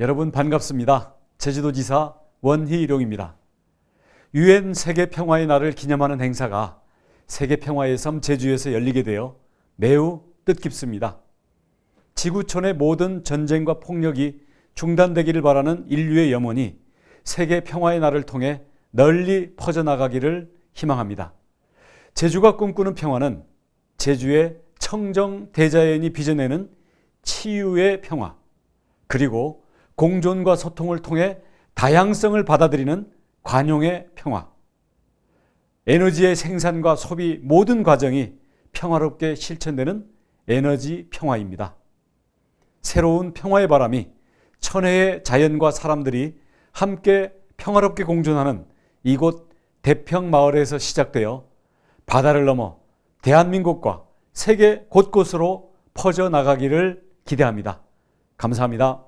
여러분 반갑습니다. 제주도 지사 원희룡입니다. 유엔 세계 평화의 날을 기념하는 행사가 세계 평화의 섬 제주에서 열리게 되어 매우 뜻깊습니다. 지구촌의 모든 전쟁과 폭력이 중단되기를 바라는 인류의 염원이 세계 평화의 날을 통해 널리 퍼져나가기를 희망합니다. 제주가 꿈꾸는 평화는 제주의 청정 대자연이 빚어내는 치유의 평화, 그리고 공존과 소통을 통해 다양성을 받아들이는 관용의 평화, 에너지의 생산과 소비 모든 과정이 평화롭게 실천되는 에너지 평화입니다. 새로운 평화의 바람이 천혜의 자연과 사람들이 함께 평화롭게 공존하는 이곳 대평 마을에서 시작되어 바다를 넘어 대한민국과 세계 곳곳으로 퍼져 나가기를 기대합니다. 감사합니다.